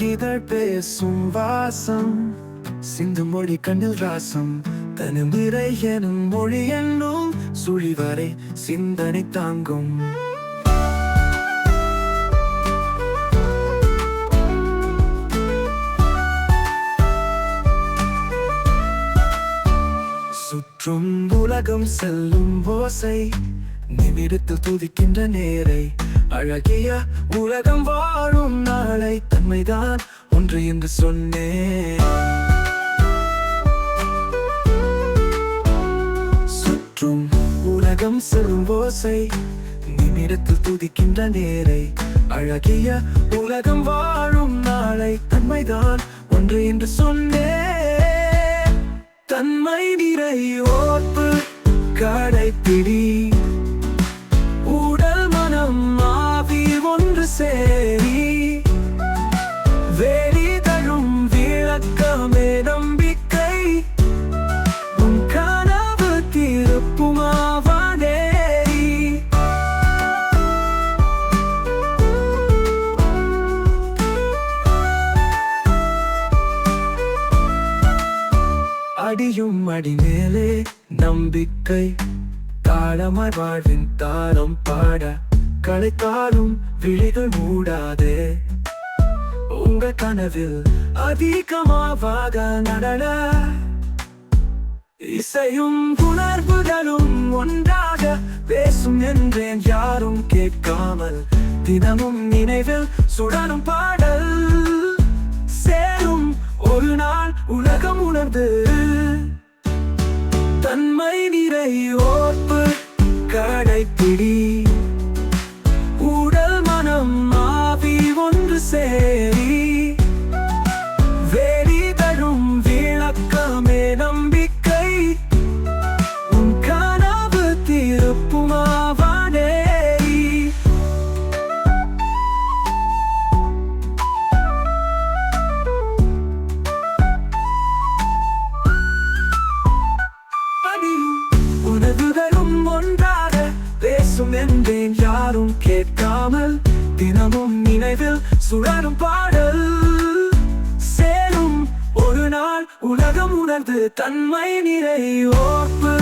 இதழ் பேசும் வாசம் சிந்து மொழி கண்ணில் ராசம். தனிமிரை எனும் மொழி என்னும் சுழிவரை சிந்தனை தாங்கும். சுற்றும் உலகம் செல்லும் ஓசை நிமிடத்தில் துதிக்கின்ற நேரை அழகிய உலகம் வாழும் நாளை தன்மைதான் ஒன்று என்று சொன்னேன். சுற்றும் உலகம் செல்லும் ஓசை நிமிடத்தில் துதிக்கின்ற நேரை. அழகிய உலகம் வாழும் நாளை தன்மைதான் ஒன்று என்று சொன்னேன். தன்மை நிறை ஓர்ப்பு கடைப்பிடி உடல் அடியும் அடி மேலே நம்பிக்கை. தாளமாய் வாழ்வின் தாளம் பாட களைத்தாலும் விழிகள் மூடாதே. உங்க கனவில் அதிகமாவாக நடன. இசையும் உணர்வுகளும் ஒன்றாக பேசும் என்றேன் யாரும் கேட்காமல். தினமும் நினைவில் சுடரும் பாடல். சேரும் ஒரு நாள் உலகம் உணர்ந்து யாரும் கேட்காமல் தினமும் நினைவில் சுழலும் பாடல். சேரும் ஒரு நாள் உலகம் உணர்ந்து தன்மை நிறை ஓர்ப்பு.